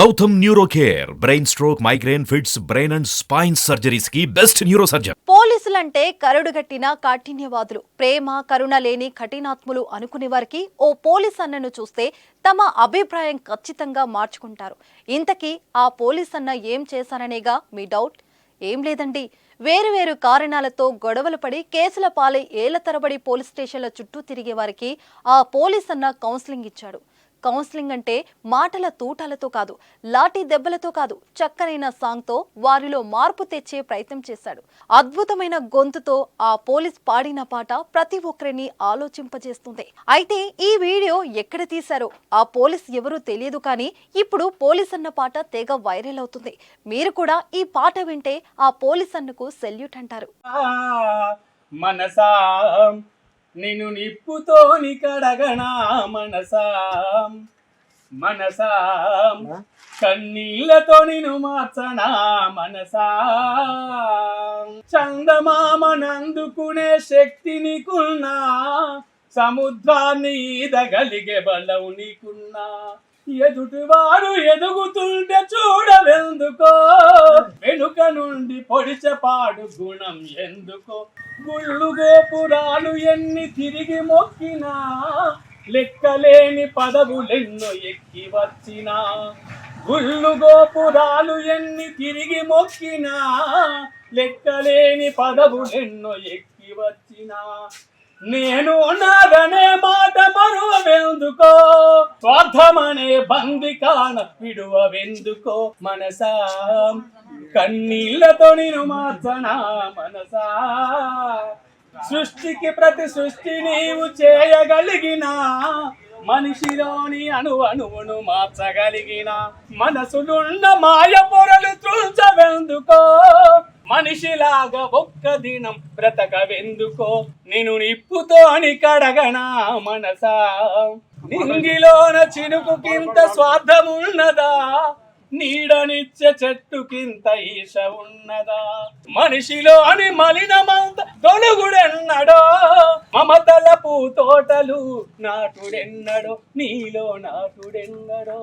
Gautam neuro care brain stroke migraine fits brain and spine సర్జరీస్కి best neuro surgeon పోలీసులంటే కరుడుగట్టిన కాఠిన్యవాదులు. ప్రేమ కరుణ లేని కఠినాత్ములు అనుకునే వారికి ఓ పోలీస్ అన్నను చూస్తే తమ అభిప్రాయం ఖచ్చితంగా మార్చుకుంటారు. ఇంతకీ ఆ పోలీస్ అన్న ఏం చేశారనేగా మీ డౌట్? ఏం లేదండి. వేరు వేరు కారణాలతో గొడవలు పడి కేసుల పాలై ఏళ్ళ తరబడి పోలీస్ స్టేషన్ల చుట్టూ తిరిగే వారికి ఆ పోలీస్ అన్న కౌన్సిలింగ్ ఇచ్చాడు. కౌన్సిలింగ్ అంటే మాటల తూటాలతో కాదు లాఠీ దెబ్బలతో కాదు చక్కనైన సాంగ్తో వారిలో మార్పు తెచ్చే ప్రయత్నం చేశాడు. అద్భుతమైన గొంతుతో ఆ పోలీస్ పాడిన పాట ప్రతి ఒక్కరిని ఆలోచింపజేస్తుంది. అయితే ఈ వీడియో ఎక్కడ తీశారో ఆ పోలీస్ ఎవరూ తెలియదు కానీ ఇప్పుడు పోలీస్ అన్న పాట తెగ వైరల్ అవుతుంది. మీరు కూడా ఈ పాట వింటే ఆ పోలీస్ అన్నకు సెల్యూట్ అంటారు. మనసా నిన్ను నిప్పుతోని కడగనా మనసా. మనసా. కన్నీళ్ళతో నిన్ను మార్చనా మనసా. చందమామనందుకునే శక్తి నీకున్నా. సముద్రాన్ని ఈదగలిగే బలం నీకున్నా. ఎదుటివారు ఎదుగుతుంటే చూడవెందుకో. వెనుక నుండి పొడిచపాడు గుణం ఎందుకో? గుళ్ళు గోపురాలు ఎన్ని తిరిగి మొక్కినా లెక్కలేని పదవులెన్నో ఎక్కి వచ్చినా. గుళ్ళు గోపురాలు ఎన్ని తిరిగి మొక్కినా లెక్కలేని పదవులెన్నో ఎక్కి వచ్చినా. నేను నాగనే మాట మరువెందుకో స్వార్థమనే బందికాన విడువవెందుకో? మనసా? కన్నీళ్ళతో నేను మార్చనా మనసా? సృష్టికి ప్రతి సృష్టి నీవు చేయగలిగిన మనిషిలోని అణు అణువును మార్చగలిగిన మనసులున్న మాయ పొరలు తుంచవెందుకో? మనిషిలాగా ఒక్క దినం బ్రతకవెందుకో? నేను నిప్పుతో అని కడగనా మనసా నింగిలోన చినుకుకింత స్వార్థమున్నదా? నీడనిచ్చే చెట్టుకింత ఈశ ఉన్నదా? మనిషిలో అని మలినమంత తొలుగుడెన్నడో? మమతల పూతోటలు నాటుడెన్నడో? నీలో నాటుడెన్నడో?